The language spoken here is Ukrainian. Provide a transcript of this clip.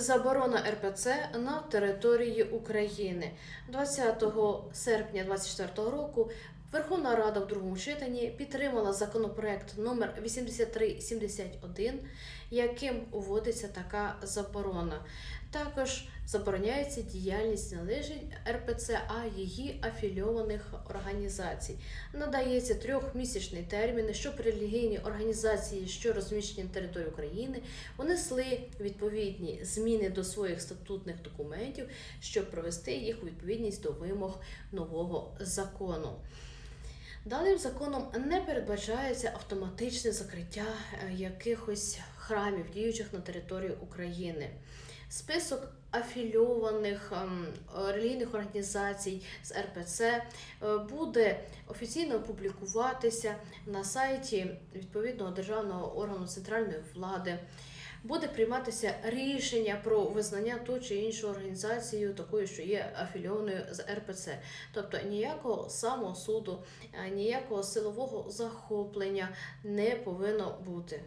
Заборона РПЦ на території України 20 серпня 2024 року. Верховна Рада в другому читанні підтримала законопроект номер 8371, яким уводиться така заборона. Також забороняється діяльність РПЦ, а її афільованих організацій. Надається трьохмісячний термін, щоб релігійні організації, що розміщені на території України, внесли відповідні зміни до своїх статутних документів, щоб привести їх у відповідність до вимог нового закону. Даним законом не передбачається автоматичне закриття е, якихось храмів, діючих на території України. Список афільованих ем, релігійних організацій з РПЦ е, буде офіційно публікуватися на сайті відповідного державного органу центральної влади. Буде прийматися рішення про визнання ту чи іншу організацію такою, що є афільованою з РПЦ. Тобто ніякого самосуду, е, ніякого силового захоплення не повинно бути.